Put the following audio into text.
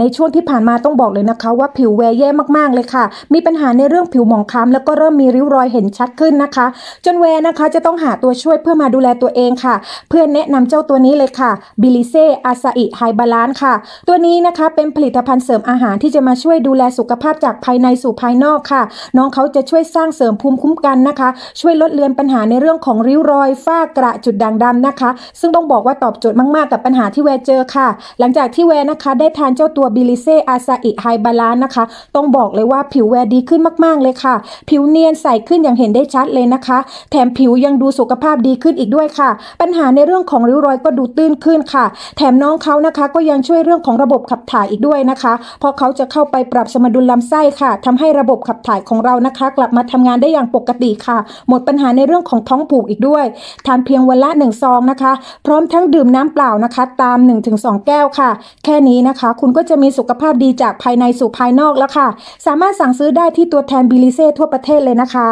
ในช่วงที่ผ่านมาต้องบอกเลยนะคะ ว่าผิวแวร์แย่มากๆเลยค่ะ มีปัญหาในเรื่องผิวหมองคล้ำแล้วก็เริ่มมีริ้วรอยเห็นชัดขึ้นนะคะ จนแวร์นะคะจะต้องหาตัวช่วยเพื่อมาดูแลตัวเองค่ะ เพื่อนแนะนำเจ้าตัวนี้เลยค่ะบิลิเซอาซาอิไฮบาลานค่ะ ตัวนี้นะคะเป็นผลิตภัณฑ์เสริมอาหารที่จะมาช่วยดูแลสุขภาพจากภายในสู่ภายนอกค่ะ น้องเขาจะช่วยสร้างเสริมภูมิคุ้มกันนะคะ ช่วยลดเลือนปัญหาในเรื่องของริ้วรอยฝ้ากระจุดด่างดำนะคะ ซึ่งต้องบอกว่าตอบโจทย์มากๆกับปัญหาที่แวร์เจอค่ะ หลังจากที่แวร์นะคะ ได้ทานเจ้าตัวบิลิเซ่อาซาอิไฮบาลานนะคะ ต้องบอกเลยว่าผิวแวร์ดีขึ้นมากๆเลยค่ะ ผิวเนียนใสขึ้นอย่างเห็นได้ชัดเลยนะคะ แถมผิวยังดูสุขภาพดีขึ้นอีกด้วยค่ะ ปัญหาในเรื่องของริ้วรอยก็ดูตื้นขึ้นค่ะ แถมน้องเขานะคะก็ยังช่วยเรื่องของระบบขับถ่ายอีกด้วยนะคะ เพราะเขาจะเข้าไปปรับสมดุลลำไส้ค่ะทำให้ระบบขับถ่ายของเรานะคะ กลับมาทำงานได้อย่างปกติค่ะ หมดปัญหาในเรื่องของท้องผูกอีกด้วย ทานเพียงวันละ1ซองนะคะ พร้อมทั้งดื่มน้ำเปล่านะคะ ตาม 1-2 แก้วค่ะ แค่นี้นะคะ คุณก็จะมีสุขภาพดีจากภายในสู่ภายนอกแล้วค่ะ สามารถสั่งซื้อได้ที่ตัวแทนบิลิเซ่ทั่วประเทศเลยนะคะ